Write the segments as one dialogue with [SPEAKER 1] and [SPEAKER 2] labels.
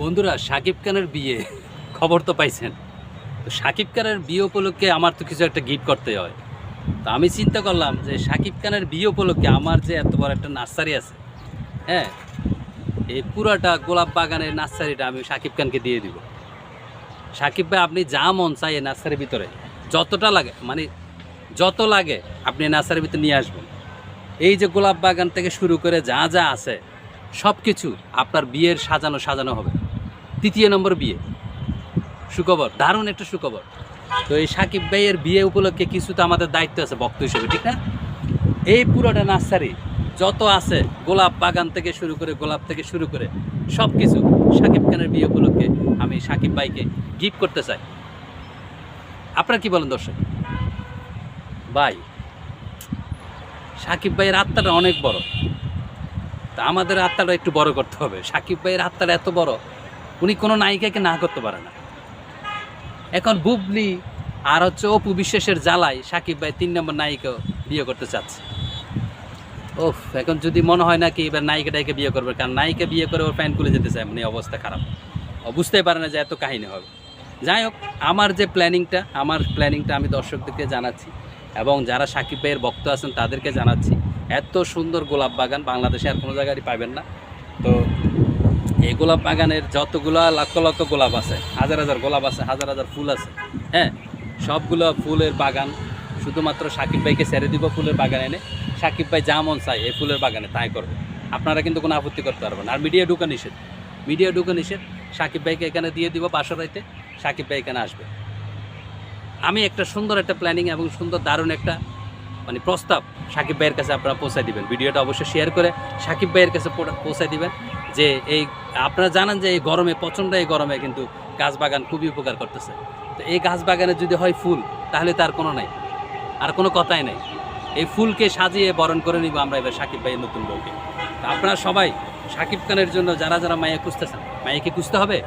[SPEAKER 1] বন্ধুরা, সাকিব খানের বিয়ে। খবর তো পাইছেন। তো সাকিব খানের বিয়ে উপলক্ষে আমার তো কিছু একটা গিফট করতে হয়। তো আমি চিন্তা করলাম যে সাকিব খানের বিয়ে উপলক্ষে আমার যে এত বড় একটা নার্সারি আছে হ্যাঁ এই পুরাটা গোলাপ বাগানের নার্সারিটা আমি সাকিব খানকে দিয়ে দিব। সাকিব ভাই, আপনি যা মন চাই এই নার্সারির ভিতরে, যতটা লাগে মানে যত লাগে আপনি নার্সারির ভিতরে নিয়ে আসবেন। এই যে গোলাপ বাগান থেকে শুরু করে যা যা আছে সব কিছু আপনার বিয়ের সাজানো সাজানো হবে। তৃতীয় নম্বর বিয়ে। সুখবর, দারুণ একটা সুখবর। তো এই সাকিব ভাইয়ের বিয়ে উপলক্ষে কিছু তো আমাদের দায়িত্ব আছে বক্ত হিসেবে, ঠিক না? এই পুরোটা নার্সারি যত আছে, গোলাপ বাগান থেকে শুরু করে, গোলাপ থেকে শুরু করে সব কিছু সাকিব খানের বিয়ে উপলক্ষে আমি সাকিব ভাইকে গিফট করতে চাই। আপনারা কি বলেন দর্শক? ভাই, সাকিব ভাইয়ের আত্মাটা অনেক বড়। তা আমাদের আত্মাটা একটু বড় করতে হবে। সাকিব ভাইয়ের আত্মাটা এত বড় উনি কোনো নায়িকাকে না করতে পারে না। এখন বুবলি আর হচ্ছে অপু বিশ্বাসের জ্বালায় সাকিব ভাই তিন নম্বর নায়িকা বিয়ে করতে চাচ্ছে। ওফ, এখন যদি মনে হয় না কি এবার নায়িকাটাকে বিয়ে করবে, কারণ নায়িকা বিয়ে করে ওর প্যান্ট খুলে যেতে চায় মানে অবস্থা খারাপ। ও বুঝতেই পারে না যে এত কাহিনী হবে। যাই হোক, আমার যে প্ল্যানিংটা, আমার প্ল্যানিংটা আমি দর্শকদেরকে জানাচ্ছি এবং যারা সাকিব ভাইয়ের ভক্ত আছেন তাদেরকে জানাচ্ছি, এত সুন্দর গোলাপ বাগান বাংলাদেশে আর কোনো জায়গায় পাবেন না। তো এই গোলাপ বাগানের যতগুলো লক্ষ লক্ষ গোলাপ আছে, হাজার হাজার গোলাপ আছে, হাজার হাজার ফুল আছে হ্যাঁ? সবগুলো ফুলের বাগান, শুধুমাত্র সাকিব ভাইকে ছেড়ে দিব ফুলের বাগান এনে, সাকিব ভাই যা মন চায় এই ফুলের বাগানে তাই করবে। আপনারা কিন্তু কোনো আপত্তি করতে পারবেন। আর মিডিয়া ঢুকা নিষেধ, মিডিয়া ঢুকা নিষেধ, সাকিব ভাইকে এখানে দিয়ে দিব বাসরাইতে সাকিব ভাই এখানে আসবে। আমি একটা সুন্দর একটা প্ল্যানিং এবং সুন্দর দারুণ একটা মানে প্রস্তাব সাকিব ভাইয়ের কাছে আপনারা পৌঁছায় দিবেন। ভিডিওটা অবশ্যই শেয়ার করে সাকিব ভাইয়ের কাছে পৌঁছা- পৌঁছায় দিবেন যে এই আপনারা জানেন যে এই গরমে প্রচণ্ড এই গরমে কিন্তু গাছ বাগান খুবই উপকার করতেছে। তো এই গাছ বাগানে যদি হয় ফুল, তাহলে তার কোনো নাই, আর কোনো কথাই নাই। এই ফুলকে সাজিয়ে বরণ করে নিব আমরা এবার সাকিব ভাইয়ের নতুন বউকে। তো আপনারা সবাই সাকিব খানের জন্য যারা যারা মায়া খুঁজতেছেন মায়াকে খুঁজতে হবে?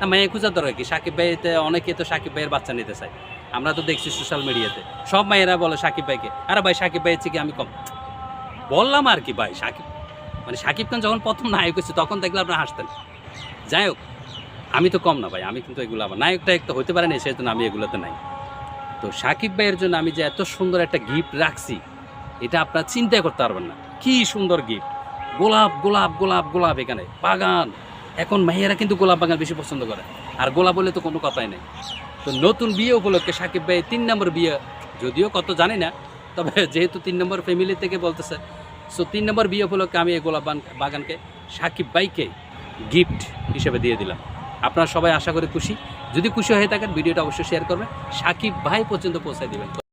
[SPEAKER 1] না, মায়া খুঁজার দরকার কি? সাকিব ভাইতে অনেকে তো সাকিব ভাইয়ের বাচ্চা নিতে চায়। আমরা তো দেখছি সোশ্যাল মিডিয়াতে সব মায়েরা বলে সাকিব ভাইকে, আরে ভাই, সাকিব ভাইয়ের থেকে আমি কম? বললাম আর কি, ভাই, সাকিব মানে সাকিব খান যখন প্রথম নায়ক হচ্ছে তখন দেখলে আপনার হাসতেন। যাই হোক, আমি তো কম না ভাই, আমি কিন্তু এগুলো আবার নায়ক টায়ক তো হতে পারে না সেই জন্য আমি এগুলোতে নাই। তো সাকিব ভাইয়ের জন্য আমি যে এত সুন্দর একটা গিফট রাখছি, এটা আপনার চিন্তা করতে পারবেন না। কি সুন্দর গিফট গোলাপ গোলাপ গোলাপ গোলাপ এখানে, বাগান। এখন মেয়েরা কিন্তু গোলাপ বাগান বেশি পছন্দ করে। আর গোলাপ বলে তো কোনো কথাই নেই। তো নতুন বিয়ে উপলক্ষে সাকিব ভাই তিন নম্বর বিয়ে, যদিও কত জানি না, তবে যেহেতু তিন নম্বর ফ্যামিলি থেকে বলতেছে সো তিন নম্বর বিয়ে উপলক্ষে আমি এই গোলাপ বাগানকে সাকিব ভাইকে গিফট হিসেবে দিয়ে দিলাম। আপনারা সবাই আশা করি খুশি। যদি খুশি হয়ে থাকেন, ভিডিওটা অবশ্যই শেয়ার করবেন। সাকিব ভাই পর্যন্ত পৌঁছায় দিবেন।